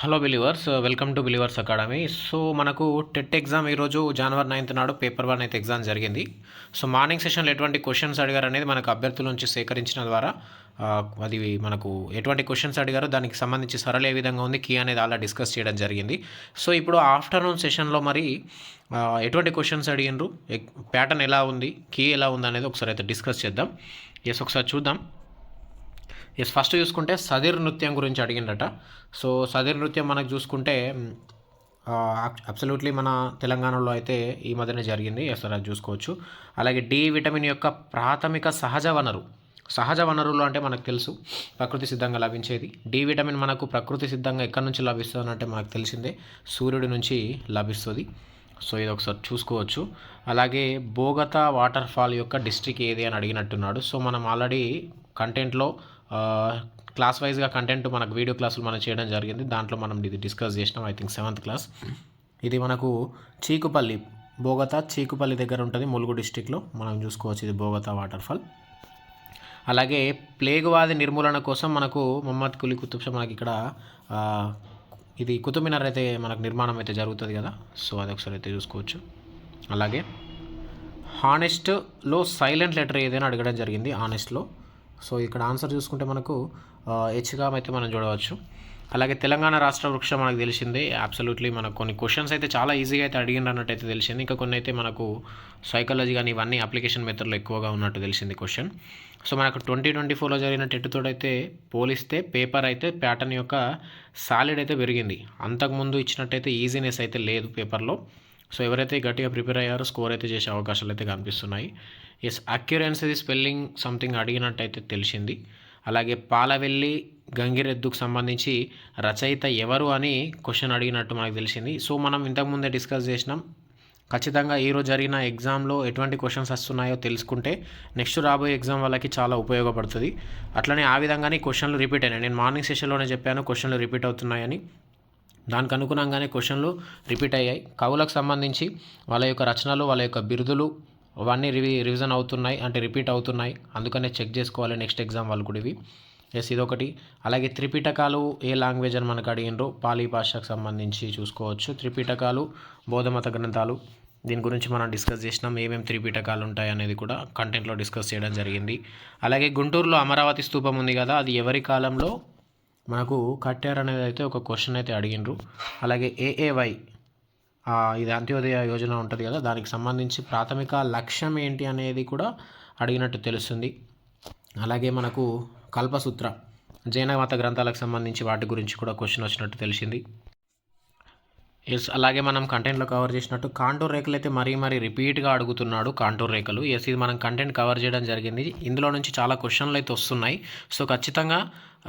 Hello believers welcome to believers academy so మనకు TET exam ఈరోజు జనవరి నైన్త్ నాడు పేపర్ వన్ అయితే ఎగ్జామ్ జరిగింది. సో మార్నింగ్ సెషన్లో ఎటువంటి క్వశ్చన్స్ అడిగారు అనేది మనకు అభ్యర్థుల నుంచి సేకరించిన ద్వారా uh, అది మనకు ఎటువంటి క్వశ్చన్స్ అడిగారో దానికి సంబంధించి సరళ ఏ విధంగా ఉంది కీ అనేది అలా డిస్కస్ చేయడం జరిగింది. సో ఇప్పుడు ఆఫ్టర్నూన్ సెషన్లో మరి uh, ఎటువంటి క్వశ్చన్స్ అడిగినరు ప్యాటర్న్ ఎలా ఉంది కీ ఎలా ఉంది అనేది ఒకసారి అయితే డిస్కస్ చేద్దాం. ఎస్ ఒకసారి చూద్దాం. ఎస్ ఫస్ట్ చూసుకుంటే సదిర్ నృత్యం గురించి అడిగిందట సో సదిర్ నృత్యం మనకు చూసుకుంటే అబ్సల్యూట్లీ మన తెలంగాణలో అయితే ఈ మధ్యనే జరిగింది. ఎస్ అది చూసుకోవచ్చు. అలాగే డి విటమిన్ యొక్క ప్రాథమిక సహజ వనరు. సహజ వనరులు అంటే మనకు తెలుసు ప్రకృతి సిద్ధంగా లభించేది. డి విటమిన్ మనకు ప్రకృతి సిద్ధంగా ఎక్కడి నుంచి లభిస్తుంది అంటే మనకు తెలిసిందే సూర్యుడి నుంచి లభిస్తుంది. సో ఇది ఒకసారి చూసుకోవచ్చు. అలాగే బోగతా వాటర్ ఫాల్ యొక్క డిస్ట్రిక్ట్ ఏది అని అడిగినట్టున్నాడు. సో మనం ఆల్రెడీ కంటెంట్లో క్లాస్ వైజ్గా కంటెంట్ మనకు వీడియో క్లాసులు మనం చేయడం జరిగింది. దాంట్లో మనం ఇది డిస్కస్ చేసినాం ఐ థింక్ సెవెంత్ క్లాస్ ఇది మనకు చీకుపల్లి బోగతా చీకుపల్లి దగ్గర ఉంటుంది ములుగు డిస్టిక్లో మనం చూసుకోవచ్చు ఇది బోగతా వాటర్ ఫాల్ అలాగే ప్లేగ్ వ్యాధి నిర్మూలన కోసం మనకు మొహమ్మద్ కులీ కుతుబ్షా మనకి ఇక్కడ ఇది కుతుబ్మినార్ అయితే మనకు నిర్మాణం అయితే జరుగుతుంది కదా. సో అది ఒకసారి అయితే చూసుకోవచ్చు. అలాగే హానెస్ట్లో సైలెంట్ లెటర్ ఏదైనా అడగడం జరిగింది హానెస్ట్లో సో ఇక్కడ ఆన్సర్ చూసుకుంటే మనకు హెచ్గా అయితే మనం చూడవచ్చు. అలాగే తెలంగాణ రాష్ట్ర వృక్షం మనకు తెలిసింది. అబ్సల్యూట్లీ మనకు కొన్ని క్వశ్చన్స్ అయితే చాలా ఈజీగా అయితే అడిగిండ్రు అన్నట్టు అయితే తెలిసింది. ఇంకా కొన్ని అయితే మనకు సైకాలజీ కానీ ఇవన్నీ అప్లికేషన్ మెథడ్లో ఎక్కువగా ఉన్నట్టు తెలిసింది క్వశ్చన్ సో మనకు ట్వంటీ ట్వంటీ ఫోర్లో జరిగిన టెట్తో అయితే పోలిస్తే పేపర్ అయితే ప్యాటర్న్ యొక్క సాలిడ్ అయితే పెరిగింది. అంతకుముందు ఇచ్చినట్టయితే ఈజీనెస్ అయితే లేదు పేపర్లో సో ఎవరైతే గట్టిగా ప్రిపేర్ అయ్యారో స్కోర్ అయితే చేసే అవకాశాలు అయితే కనిపిస్తున్నాయి. ఎస్ అక్యురెన్సీ స్పెల్లింగ్ సంథింగ్ అడిగినట్టయితే తెలిసింది. అలాగే పాలవెల్లి గంగిరెద్దుకు సంబంధించి రచయిత ఎవరు అని క్వశ్చన్ అడిగినట్టు మనకు తెలిసింది. సో మనం ఇంతకుముందే డిస్కస్ చేసినాం. ఖచ్చితంగా ఈరోజు జరిగిన ఎగ్జామ్లో ఎటువంటి క్వశ్చన్స్ వస్తున్నాయో తెలుసుకుంటే నెక్స్ట్ రాబోయే ఎగ్జామ్ వాళ్ళకి చాలా ఉపయోగపడుతుంది. అట్లనే ఆ విధంగానే క్వశ్చన్లు రిపీట్ అయినాయి. నేను మార్నింగ్ సెషన్లోనే చెప్పాను క్వశ్చన్లు రిపీట్ అవుతున్నాయని. దానికి అనుగుణంగానే క్వశ్చన్లు రిపీట్ అయ్యాయి. కవులకు సంబంధించి వాళ్ళ యొక్క రచనలు వాళ్ళ యొక్క బిరుదులు అవన్నీ రివి రివిజన్ అవుతున్నాయి అంటే రిపీట్ అవుతున్నాయి. అందుకనే చెక్ చేసుకోవాలి నెక్స్ట్ ఎగ్జామ్ వాళ్ళు కూడా ఇవి. ఎస్ ఇదొకటి. అలాగే త్రిపిటకాలు ఏ లాంగ్వేజ్ అని మనకు అడిగినరు పాలీ భాషకు సంబంధించి చూసుకోవచ్చు. త్రిపిటకాలు బోధమత గ్రంథాలు. దీని గురించి మనం డిస్కస్ చేసినాం. ఏమేమి త్రిపిటకాలు ఉంటాయి అనేది కూడా కంటెంట్లో డిస్కస్ చేయడం జరిగింది. అలాగే గుంటూరులో అమరావతి స్తూపం ఉంది కదా అది ఎవరి కాలంలో? మనకు కట్టారు అనేది అయితే ఒక క్వశ్చన్ అయితే అడిగినరు అలాగే ఏఏవై ఇది అంత్యోదయ యోజన ఉంటుంది కదా దానికి సంబంధించి ప్రాథమిక లక్ష్యం ఏంటి అనేది కూడా అడిగినట్టు తెలుస్తుంది. అలాగే మనకు కల్పసూత్ర జైన మత గ్రంథాలకు సంబంధించి వాటి గురించి కూడా క్వశ్చన్ వచ్చినట్టు తెలిసింది. ఎస్ అలాగే మనం కంటెంట్లో కవర్ చేసినట్టు కాంటూర్ రేఖలు అయితే మరీ మరీ రిపీట్గా అడుగుతున్నాడు కాంటూర్ రేఖలు. ఎస్ ఇది మనం కంటెంట్ కవర్ చేయడం జరిగింది. ఇందులో నుంచి చాలా క్వశ్చన్లు అయితే వస్తున్నాయి. సో ఖచ్చితంగా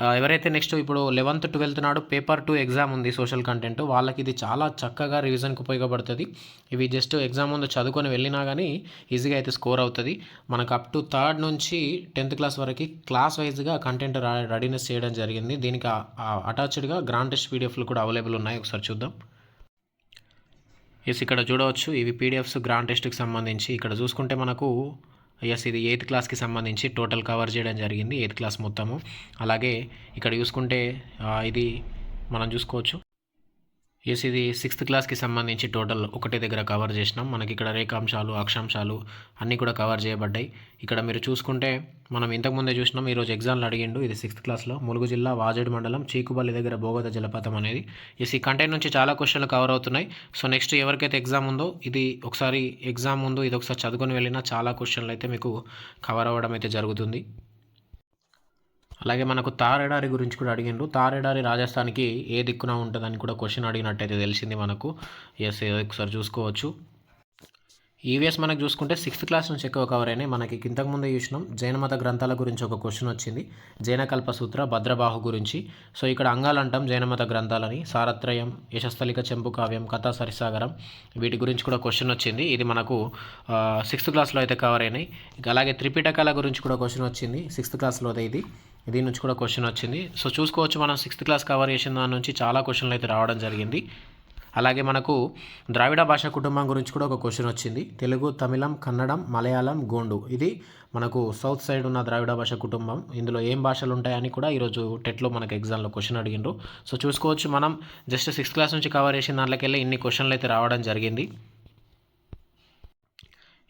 uh, ఎవరైతే నెక్స్ట్ ఇప్పుడు లెవెన్త్ ట్వెల్త్ నాడు పేపర్ టూ ఎగ్జామ్ ఉంది సోషల్ కంటెంట్ వాళ్ళకి ఇది చాలా చక్కగా రివిజన్కి ఉపయోగపడుతుంది. ఇవి జస్ట్ ఎగ్జామ్ ముందు చదువుకొని వెళ్ళినా కానీ ఈజీగా అయితే స్కోర్ అవుతుంది. మనకు అప్ టు థర్డ్ నుంచి టెన్త్ క్లాస్ వరకు క్లాస్ వైజ్గా కంటెంట్ రెడీనెస్ చేయడం జరిగింది. దీనికి అటాచ్డ్గా గ్రాండ్ టెస్ట్ పీడిఎఫ్లు కూడా అవైలబుల్ ఉన్నాయి. ఒకసారి చూద్దాం. ఎస్ ఇక్కడ చూడవచ్చు. ఇవి పీడిఎఫ్స్ గ్రాండ్ టెస్ట్కి సంబంధించి. ఇక్కడ చూసుకుంటే మనకు ఎస్ ఇది ఎయిత్ క్లాస్కి సంబంధించి టోటల్ కవర్ చేయడం జరిగింది ఎయిత్ క్లాస్ మొత్తము. అలాగే ఇక్కడ చూసుకుంటే ఇది మనం చూసుకోవచ్చు. ఎస్ ఇది సిక్స్త్ క్లాస్కి సంబంధించి టోటల్ ఒకటే దగ్గర కవర్ చేసినాం. మనకి ఇక్కడ రేఖాంశాలు అక్షాంశాలు అన్నీ కూడా కవర్ చేయబడ్డాయి. ఇక్కడ మీరు చూసుకుంటే మనం ఇంతకుముందే చూసినాం ఈరోజు ఎగ్జామ్లు అడిగిండు. ఇది సిక్స్త్ క్లాస్లో ములుగు జిల్లా వాజేడు మండలం చీకుబల్లి దగ్గర భోగత జలపాతం అనేది. ఎస్ ఈ కంటెంట్ నుంచి చాలా క్వశ్చన్లు కవర్ అవుతున్నాయి. సో నెక్స్ట్ ఎవరికైతే ఎగ్జామ్ ఉందో ఇది ఒకసారి ఎగ్జామ్ ముందు ఇది ఒకసారి చదువుకొని వెళ్ళినా చాలా క్వశ్చన్లు అయితే మీకు కవర్ అవ్వడం అయితే జరుగుతుంది. అలాగే మనకు తారెడారి గురించి కూడా అడిగిండ్రు. తారెడారి రాజస్థాన్కి ఏ దిక్కున ఉంటుందని కూడా క్వశ్చన్ అడిగినట్టయితే తెలిసింది మనకు. ఎస్ ఒకసారి చూసుకోవచ్చు. ఈవీఎస్ మనకు చూసుకుంటే సిక్స్త్ క్లాస్ నుంచి ఎక్కువ కవర్ అయినాయి. మనకి ఇంతకుముందే చూసినాం. జైన మత గ్రంథాల గురించి ఒక క్వశ్చన్ వచ్చింది. జైన కల్పసూత్ర భద్రబాహు గురించి. సో ఇక్కడ అంగాలు అంటాం జైన మత గ్రంథాలని. సారత్రయం యశస్థలిక చెంపు కావ్యం కథా సరిసాగరం. వీటి గురించి కూడా క్వశ్చన్ వచ్చింది. ఇది మనకు సిక్స్త్ క్లాస్లో అయితే కవర్ అయినాయి. అలాగే త్రిపిటకాల గురించి కూడా క్వశ్చన్ వచ్చింది. సిక్స్త్ క్లాస్లో అయితే ఇది. దీని నుంచి కూడా క్వశ్చన్ వచ్చింది. సో చూసుకోవచ్చు మనం సిక్స్త్ క్లాస్ కవర్ చేసిన దాని నుంచి చాలా క్వశ్చన్లు అయితే రావడం జరిగింది. అలాగే మనకు ద్రావిడ భాషా కుటుంబం గురించి కూడా ఒక క్వశ్చన్ వచ్చింది. తెలుగు తమిళం కన్నడం మలయాళం గోండు. ఇది మనకు సౌత్ సైడ్ ఉన్న ద్రావిడ భాష కుటుంబం. ఇందులో ఏం భాషలు ఉంటాయని కూడా ఈరోజు టెట్లో మనకు ఎగ్జామ్లో క్వశ్చన్ అడిగిండ్రు. సో చూసుకోవచ్చు మనం జస్ట్ సిక్స్త్ క్లాస్ నుంచి కవర్ చేసిన దాంట్లోకి వెళ్ళి ఇన్ని క్వశ్చన్లు అయితే రావడం జరిగింది.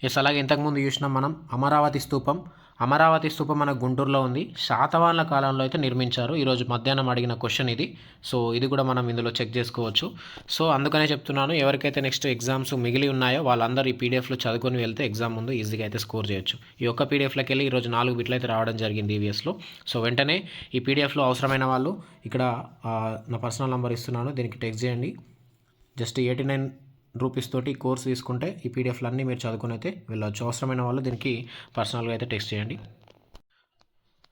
ఎస్ అలాగే ఇంతకుముందు చూసినాం మనం అమరావతి స్తూపం అమరావతి స్తూపం మన గుంటూరులో ఉంది. శాతవాహనుల కాలంలో అయితే నిర్మించారు. ఈరోజు మధ్యాహ్నం అడిగిన క్వశ్చన్ ఇది. సో ఇది కూడా మనం ఇందులో చెక్ చేసుకోవచ్చు. సో అందుకనే చెప్తున్నాను ఎవరికైతే నెక్స్ట్ ఎగ్జామ్స్ మిగిలి ఉన్నాయో వాళ్ళందరూ ఈ పీడిఎఫ్లో చదువుకొని వెళ్తే ఎగ్జామ్ ముందు ఈజీగా అయితే స్కోర్ చేయొచ్చు. ఈ ఒక్క పీడిఎఫ్లోకి వెళ్ళి ఈరోజు నాలుగు బిట్లు అయితే రావడం జరిగింది ఈవీఎస్లో సో వెంటనే ఈ పీడిఎఫ్లో అవసరమైన వాళ్ళు ఇక్కడ నా పర్సనల్ నెంబర్ ఇస్తున్నాను. దీనికి టెక్స్ట్ చేయండి. జస్ట్ ఎయిటీ నైన్ రూపీస్ తోటి కోర్స్ తీసుకుంటే ఈ పీడిఎఫ్లు అన్నీ మీరు చదువుకుని అయితే వెళ్ళవచ్చు అవసరమైన వాళ్ళు దీనికి పర్సనల్గా అయితే టెక్స్ట్ చేయండి.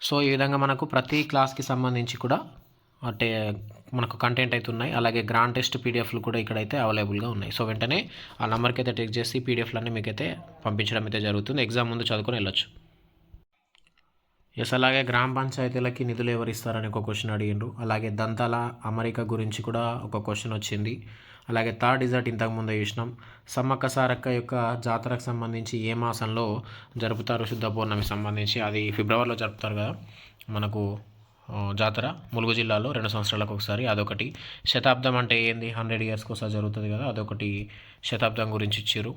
సో ఈ విధంగా మనకు ప్రతి క్లాస్కి సంబంధించి కూడా అంటే మనకు కంటెంట్ అయితే ఉన్నాయి. అలాగే గ్రాండ్ టెస్ట్ పీడిఎఫ్లు కూడా ఇక్కడైతే అవైలబుల్గా ఉన్నాయి. సో వెంటనే ఆ నెంబర్కి అయితే టెక్స్ట్ చేసి పీడిఎఫ్లు అన్నీ మీకైతే పంపించడం అయితే జరుగుతుంది. ఎగ్జామ్ ముందు చదువుకొని వెళ్ళొచ్చు. ఎస్ అలాగే గ్రామ పంచాయతీలకి నిధులు ఎవరిస్తారని ఒక క్వశ్చన్ అడిగిండ్రు. అలాగే దంతాల అమరిక గురించి కూడా ఒక క్వశ్చన్ వచ్చింది. అలాగే థర్డ్ డిజర్ట్ ఇంతకుముందు చూసినాం. సమ్మక్క సారక్క యొక్క జాతరకు సంబంధించి ఏ మాసంలో జరుపుతారు? శుద్ధ పౌర్ణమి సంబంధించి. అది ఫిబ్రవరిలో జరుపుతారు కదా మనకు జాతర. ములుగు జిల్లాలో రెండు సంవత్సరాలకు ఒకసారి అదొకటి. శతాబ్దం అంటే ఏంది? హండ్రెడ్ ఇయర్స్కి ఒకసారి జరుగుతుంది కదా అదొకటి శతాబ్దం గురించి ఇచ్చారు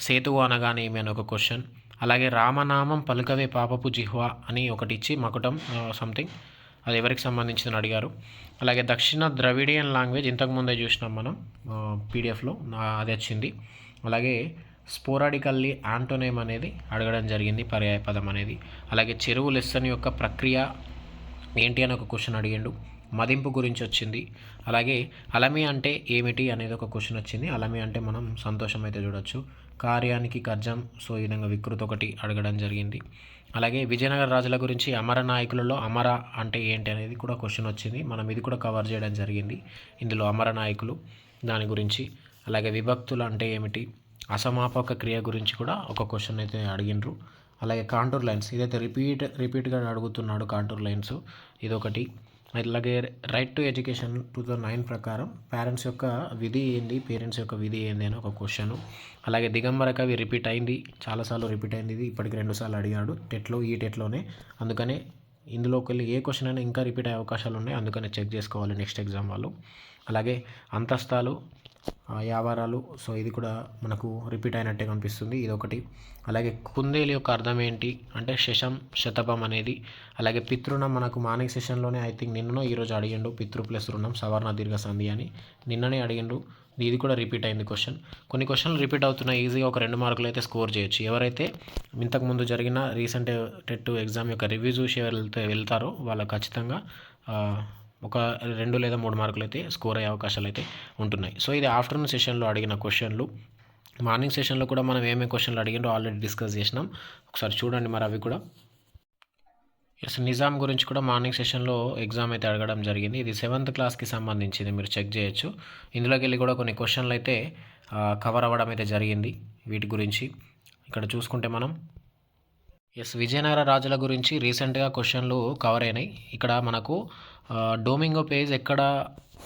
సేతువు అనగానే ఏమి అని ఒక క్వశ్చన్ అలాగే రామనామం పలుకవే పాపపు జిహ్వ అని ఒకటి ఇచ్చి మకుటం సంథింగ్ అది ఎవరికి సంబంధించిందని అడిగారు. అలాగే దక్షిణ ద్రవిడియన్ లాంగ్వేజ్ ఇంతకుముందే చూసినాం మనం పీడిఎఫ్లో. అది వచ్చింది. అలాగే స్పోరాడికల్లీ ఆంటోనేమ్ అనేది అడగడం జరిగింది పర్యాయ పదం అనేది. అలాగే చెరువు లెస్సన్ యొక్క ప్రక్రియ ఏంటి అని ఒక క్వశ్చన్ అడిగిండు. మదింపు గురించి వచ్చింది. అలాగే అలమి అంటే ఏమిటి అనేది ఒక క్వశ్చన్ వచ్చింది. అలమి అంటే మనం సంతోషం అయితే చూడొచ్చు. కార్యానికి కర్జం. సో ఈ విధంగా వికృతి ఒకటి అడగడం జరిగింది. అలాగే విజయనగర రాజుల గురించి అమర నాయకులలో అమర అంటే ఏంటి అనేది కూడా క్వశ్చన్ వచ్చింది. మనం ఇది కూడా కవర్ చేయడం జరిగింది. ఇందులో అమర నాయకులు దాని గురించి అలాగే విభక్తులు అంటే ఏమిటి అసమాపక క్రియ గురించి కూడా ఒక క్వశ్చన్ అయితే అడిగినరు అలాగే కాంటూర్ లైన్స్ ఇదైతే రిపీట్ రిపీట్గా అడుగుతున్నాడు కాంటూర్ లైన్స్. ఇదొకటి. ఇట్లాగే right to education two thousand nine ప్రకారం పేరెంట్స్ యొక్క విధి ఏంది? పేరెంట్స్ యొక్క విధి ఏంది అని ఒక క్వశ్చన్ అలాగే దిగంబర కవి రిపీట్ అయింది. చాలాసార్లు రిపీట్ అయింది ఇది. ఇప్పటికి రెండుసార్లు అడిగాడు. టెట్లో ఈ టెట్లోనే అందుకనే ఇందులోకి వెళ్ళి ఏ క్వశ్చన్ అయినా ఇంకా రిపీట్ అయ్యే అవకాశాలు ఉన్నాయి. అందుకనే చెక్ చేసుకోవాలి నెక్స్ట్ ఎగ్జామ్ వాళ్ళు. అలాగే అంతస్తాలు వ్యాపారాలు. సో ఇది కూడా మనకు రిపీట్ అయినట్టే కనిపిస్తుంది. ఇది ఒకటి అలాగే కుందేలు యొక్క అర్థం ఏంటి? అంటే శశం శతపం అనేది. అలాగే పితృణం మనకు మార్నింగ్ సెషన్లోనే ఐ థింక్ నిన్ననో ఈరోజు అడిగిండు. పితృ ప్లస్ రుణం సవర్ణ దీర్ఘ సంధి అని. నిన్ననే అడిగిండు. ఇది కూడా రిపీట్ అయింది క్వశ్చన్. కొన్ని క్వశ్చన్లు రిపీట్ అవుతున్నాయి. ఈజీగా ఒక రెండు మార్కులు అయితే స్కోర్ చేయొచ్చు. ఎవరైతే ఇంతకుముందు జరిగిన రీసెంట్ టెట్ ఎగ్జామ్ యొక్క రివ్యూ చూసి వెళ్తే వెళ్తారో వాళ్ళు ఖచ్చితంగా ఒక రెండు లేదా మూడు మార్కులు అయితే స్కోర్ అయ్యే అవకాశాలు అయితే ఉంటున్నాయి. సో ఇది ఆఫ్టర్నూన్ సెషన్లో అడిగిన క్వశ్చన్లు. మార్నింగ్ సెషన్లో కూడా మనం ఏమేమి క్వశ్చన్లు అడిగిండో ఆల్రెడీ డిస్కస్ చేసినాం. ఒకసారి చూడండి మరి అవి కూడా. ఎస్ నిజాం గురించి కూడా మార్నింగ్ సెషన్లో ఎగ్జామ్ అయితే అడగడం జరిగింది. ఇది సెవెంత్ క్లాస్కి సంబంధించింది మీరు చెక్ చేయొచ్చు. ఇందులోకి వెళ్ళి కూడా కొన్ని క్వశ్చన్లు అయితే కవర్ అవ్వడం అయితే జరిగింది వీటి గురించి. ఇక్కడ చూసుకుంటే మనం ఎస్ విజయనగర రాజుల గురించి రీసెంట్గా క్వశ్చన్లు కవర్ అయినాయి. ఇక్కడ మనకు డోమింగో పేజ్ ఎక్కడ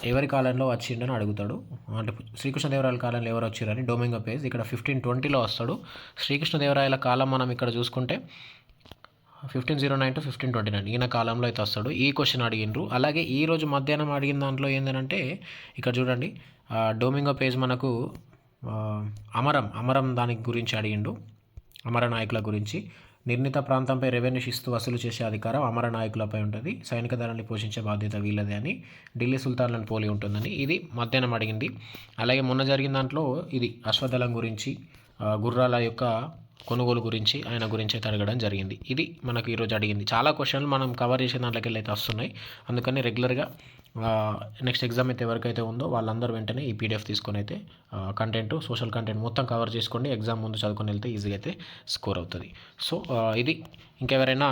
ఎవరి కాలంలో వచ్చిండని అడుగుతాడు. అంటే శ్రీకృష్ణదేవరాయల కాలంలో ఎవరు వచ్చారని డోమింగో పేజ్ ఇక్కడ ఫిఫ్టీన్ ట్వంటీలో వస్తాడు. శ్రీకృష్ణదేవరాయల కాలం మనం ఇక్కడ చూసుకుంటే fifteen zero nine to fifteen twenty nine ఈయన కాలంలో అయితే వస్తాడు. ఈ క్వశ్చన్ అడిగిండ్రు. అలాగే ఈ రోజు మధ్యాహ్నం అడిగిన దాంట్లో ఏంటంటే ఇక్కడ చూడండి డోమింగో పేజ్ మనకు అమరం అమరం దాని గురించి అడిగిండు. అమర నాయకుల గురించి. నిర్ణీత ప్రాంతంపై రెవెన్యూ శిస్తు వసూలు చేసే అధికారం అమర నాయకులపై ఉంటుంది. సైనిక దళాన్ని పోషించే బాధ్యత వీళ్ళదే అని ఢిల్లీ సుల్తాన్లను పోలి ఉంటుందని ఇది మధ్యాహ్నం అడిగింది. అలాగే మొన్న జరిగిన దాంట్లో ఇది అశ్వదళం గురించి గుర్రాల యొక్క కొనుగోలు గురించి ఆయన గురించి అయితే అడగడం జరిగింది. ఇది మనకు ఈరోజు అడిగింది. చాలా క్వశ్చన్లు మనం కవర్ చేసే దాంట్లోకి అయితే వస్తున్నాయి. అందుకని రెగ్యులర్గా నెక్స్ట్ ఎగ్జామ్ అయితే ఎవరికైతే ఉందో వాళ్ళందరూ వెంటనే ఈ పీడిఎఫ్ తీసుకొని అయితే కంటెంట్ సోషల్ కంటెంట్ మొత్తం కవర్ చేసుకోండి ఎగ్జామ్ ముందు చదువుకొని వెళ్తే ఈజీగా అయితే స్కోర్ అవుతుంది. సో ఇది ఇంకెవరైనా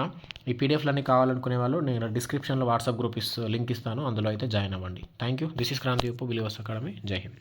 ఈ పీడిఎఫ్లన్నీ కావాలనుకునే వాళ్ళు నేను డిస్క్రిప్షన్లో వాట్సాప్ గ్రూప్ ఇస్ లింక్ ఇస్తాను. అందులో అయితే జాయిన్ అవ్వండి. Thank you this is Kranthi Uppu believers academy. జై హింద్.